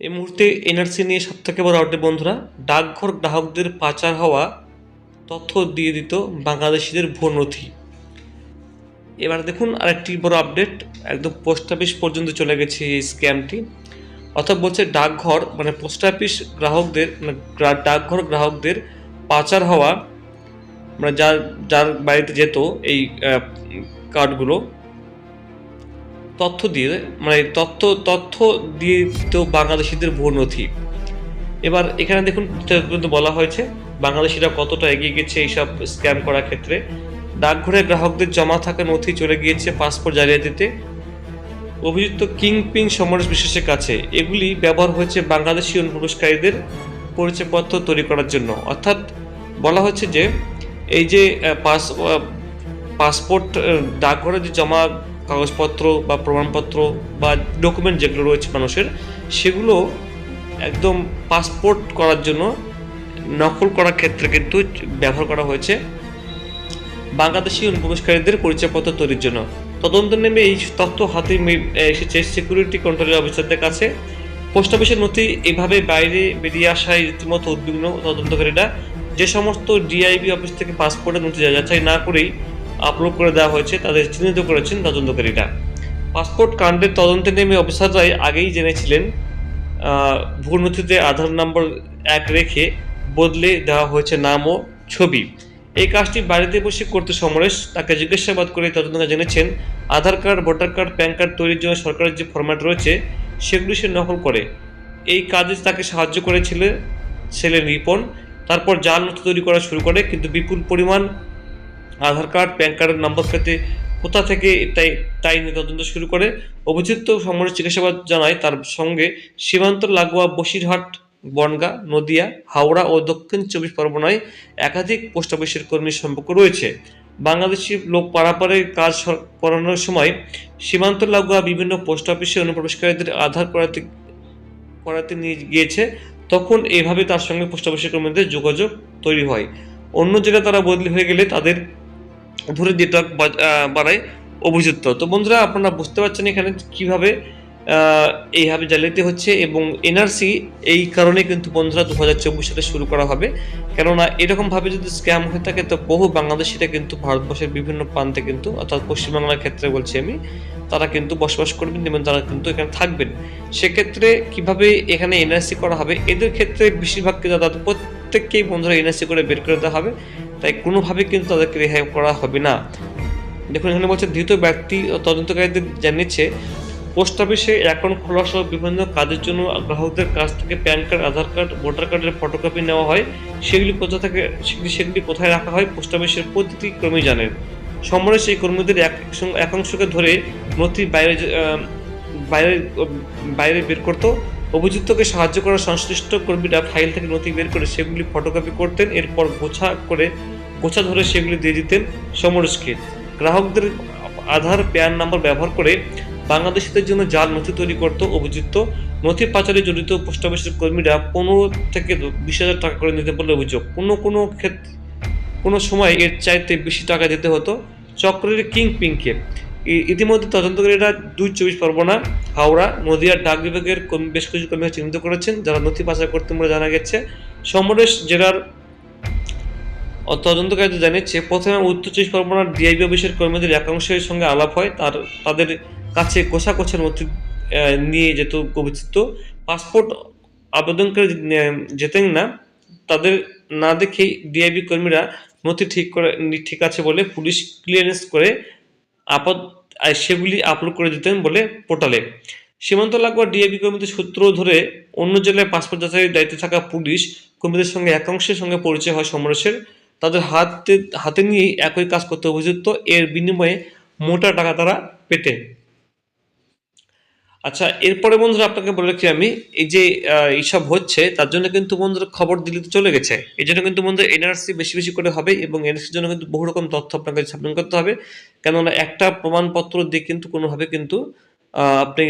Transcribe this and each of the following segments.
এই মুহূর্তে এনআরসি নিয়ে সব থেকে বড় আপডেট বন্ধুরা, ডাকঘর গ্রাহকদের পাচার হওয়া তথ্য দিয়ে দিত বাংলাদেশিদের ভুয়ো নথি এবার দেখুন আরেকটি বড় আপডেট একদম পোস্ট অফিস পর্যন্ত চলে গেছে এই স্ক্যামটি অর্থাৎ বলছে ডাকঘর মানে পোস্ট অফিস গ্রাহকদের মানে ডাকঘর গ্রাহকদের পাচার হওয়া মানে যার যার বাড়িতে যেত এই কার্ডগুলো তথ্য দিয়ে মানে তথ্য তথ্য দিয়ে দিত বাংলাদেশিদের ভুয়ো নথি। এবার এখানে দেখুন পর্যন্ত বলা হয়েছে, বাংলাদেশিরা কতটা এগিয়ে গেছে এইসব স্ক্যাম করার ক্ষেত্রে। ডাকঘরে গ্রাহকদের জমা থাকা নথি চলে গিয়েছে পাসপোর্ট জালিয়াতিতে অভিযুক্ত কিংপিং সমরেশ বিশ্বাসের কাছে, এগুলি ব্যবহার হয়েছে বাংলাদেশি অনুপ্রবেশকারীদের পরিচয়পত্র তৈরি করার জন্য। অর্থাৎ বলা হচ্ছে যে, এই যে পাস পাসপোর্ট ডাকঘরে যে জমা কাগজপত্র বা প্রমাণপত্র বা ডকুমেন্ট যেগুলো রয়েছে মানুষের, সেগুলো একদম পাসপোর্ট করার জন্য নকল করার ক্ষেত্রে কিন্তু ব্যবহার করা হয়েছে বাংলাদেশি অনুপ্রবেশকারীদের পরিচয়পত্র তৈরির জন্য। তদন্ত নেমে এই তথ্য হাতে এসেছে। সিকিউরিটি কন্ট্রোলের অফিসারদের কাছে। পোস্ট অফিসের নথি এভাবে বাইরে বেরিয়ে আসায় রীতিমতো উদ্বিগ্ন তদন্তকারীরা। যে সমস্ত ডিআইবি অফিস থেকে পাসপোর্টের নথি যাচাই না করেই আপলোড করে দেওয়া হয়েছে, তাদের চিহ্নিত করেছেন তদন্তকারীরা। পাসপোর্ট কাণ্ডের তদন্তে নেমে অফিসাররাই আগেই জেনেছিলেন ভুল নথিতে আধার নম্বর এক রেখে বদলে দেওয়া হয়েছে নাম ও ছবি। এই কাজটি বাড়িতে বসে করতে সমরেশ তাকে জিজ্ঞাসাবাদ করে তদন্তকারী জেনেছেন, Aadhaar card, voter card, PAN card তৈরির জন্য সরকারের যে ফরম্যাট রয়েছে, সেগুলি সে নকল করে। এই কাজে তাকে সাহায্য করেছিল ছেলে রিপন, তারপর জাল নথি তৈরি করা শুরু করে, কিন্তু বিপুল পরিমাণ আধার কার্ড, প্যান কার্ডের নম্বর পেতে কোথা থেকে তাই তাই নিয়ে তদন্ত শুরু করে। অভিযুক্ত সমরেশ জিজ্ঞাসাবাদ জানায়, তার সঙ্গে সীমান্ত লাগোয়া বসিরহাট, বনগা, নদিয়া, হাওড়া ও দক্ষিণ চব্বিশ পরগনায় একাধিক পোস্ট অফিসের কর্মীর সম্পর্ক রয়েছে। বাংলাদেশি লোক পারাপারে কাজ করানোর সময় সীমান্ত লাগোয়া বিভিন্ন পোস্ট অফিসে অনুপ্রবেশকারীদের আধার করাতে করাতে নিয়ে গিয়েছে। তখন এইভাবে তার সঙ্গে পোস্ট অফিসের কর্মীদের যোগাযোগ তৈরি হয়। অন্য জেলায় তারা বদলি হয়ে গেলে তাদের ধরে বা- বাড়ায় অভিযুক্ত। তো বন্ধুরা, আপনারা বুঝতে পারছেন এখানে কীভাবে এইভাবে জালিয়াতি হচ্ছে এবং এনআরসি এই কারণে কিন্তু বন্ধুরা দু হাজার চব্বিশ সালে শুরু করা হবে। কেননা, এরকমভাবে যদি স্ক্যাম হয়ে থাকে, তো বহু বাংলাদেশিরা কিন্তু ভারতবর্ষের বিভিন্ন প্রান্তে কিন্তু, অর্থাৎ পশ্চিমবাংলার ক্ষেত্রে বলছি আমি, তারা কিন্তু বসবাস করবেন, এবং তারা কিন্তু এখানে থাকবেন। সেক্ষেত্রে কীভাবে এখানে এনআরসি করা হবে? এদের ক্ষেত্রে বেশিরভাগকে তাদের প্রত্যেককেই বন্ধুরা এনআরসি করে বের করে দেওয়া হবে। তাই কোনোভাবে কিন্তু তাদেরকে রেহাই করা হবে না। দেখুন, এখানে বলছে, ধৃত ব্যক্তি ও তদন্তকারীদের জানিয়েছে, পোস্ট অফিসে অ্যাকাউন্ট খোলা সহ বিভিন্ন কাজের জন্য গ্রাহকদের কাছ থেকে PAN card, Aadhaar card, voter কার্ডের ফটোকপি নেওয়া হয়। সেগুলি কোথা থেকে, সেগুলি সেগুলি কোথায় রাখা হয়, পোস্ট অফিসের প্রতিটি কর্মী জানেন। সমরেশ এই কর্মীদের এক একাংশকে ধরে নথি বাইরে বাইরে বাইরে বের করতো। অভিযুক্তকে সাহায্য করার সংশ্লিষ্ট কর্মীরা ফাইল থেকে নথি বের করে সেগুলি ফটোকপি করতেন, এরপর গোছা করে, গোছা ধরে সেগুলি দিয়ে দিতেন সমরেশকে। গ্রাহকদের আধার, প্যান নাম্বার ব্যবহার করে বাংলাদেশিদের জন্য জাল নথি তৈরি করত অভিযুক্ত। নথি পাচারে জড়িত পোস্ট অফিসের কর্মীরা পনেরো থেকে বিশ হাজার টাকা করে নিতে বলে অভিযোগ। কোনো কোনো ক্ষেত্রে, কোনো সময় এর চাইতে বেশি টাকা দিতে হতো। চক্রের কিং পিংকে ইতিমধ্যে তদন্তকারীরা দুই চব্বিশ পরগনা, হাওড়া, নদিয়ার ডাক বিভাগের বেশ কিছু কর্মী চিহ্নিত করেছেন, যারা নথি পাচার করতে বলে জানা গেছে। সমরেশ জেলার তদন্তকারীদের জানিয়েছে, প্রথমে উত্তর চব্বিশ পরগনার ডিআইবি অফিসের কর্মীদের একাংশের সঙ্গে আলাপ হয়। তার, তাদের কাছে কোষা কোষা নথি নিয়ে যেত অভিযুক্ত পাসপোর্ট আবেদনকারী যেতেন না, তাদের না দেখেই ডিআইবি কর্মীরা নথি ঠিক করে, ঠিক আছে বলে পুলিশ ক্লিয়ারেন্স করে আপদ সেগুলি আপলোড করে দিতেন বলে পোর্টালে সীমান্ত লাগোয়া ডিএবি কর্মীদের সূত্র ধরে অন্য জেলায় পাসপোর্ট যাচাইয়ের দায়িত্বে থাকা পুলিশ কর্মীদের সঙ্গে একাংশের সঙ্গে পরিচয় হয় সমরেশের। তাদের হাতে হাতে নিয়েই একই কাজ করতে অভিযুক্ত, এর বিনিময়ে মোটা টাকা তারা পেতেন। আচ্ছা এরপরে বন্ধুরা আপনাকে বলে রাখি আমি, এই যে এইসব হচ্ছে, তার জন্য কিন্তু বন্ধুরা খবর দিল্লিতে চলে গেছে। এই জন্য কিন্তু বন্ধুরা এনআরসি বেশি বেশি করে হবে এবং এনআরসির জন্য কিন্তু বহু রকম তথ্য আপনাকে সাবমিট করতে হবে। কেননা একটা প্রমাণপত্র দিয়ে কিন্তু কোনোভাবে কিন্তু আপনি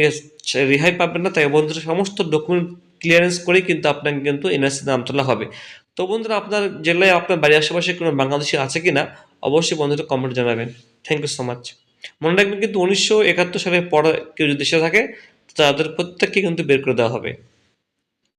রেহাই পাবেন না। তাই বন্ধুরা সমস্ত ডকুমেন্ট ক্লিয়ারেন্স করেই কিন্তু আপনাকে কিন্তু এনআরসি নাম তোলা হবে। তো বন্ধুরা আপনার জেলায়, আপনার বাড়ির আশেপাশে কোনো বাংলাদেশি আছে কি না অবশ্যই বন্ধুরা কমেন্ট জানাবেন। থ্যাংক ইউ সো মাচ মনে রাখবেন কিন্তু উনিশশো একাত্তর সালে পরে কেউ যদি দেশে থাকে, তাদের প্রত্যেককে কিন্তু বের করে দেওয়া হবে।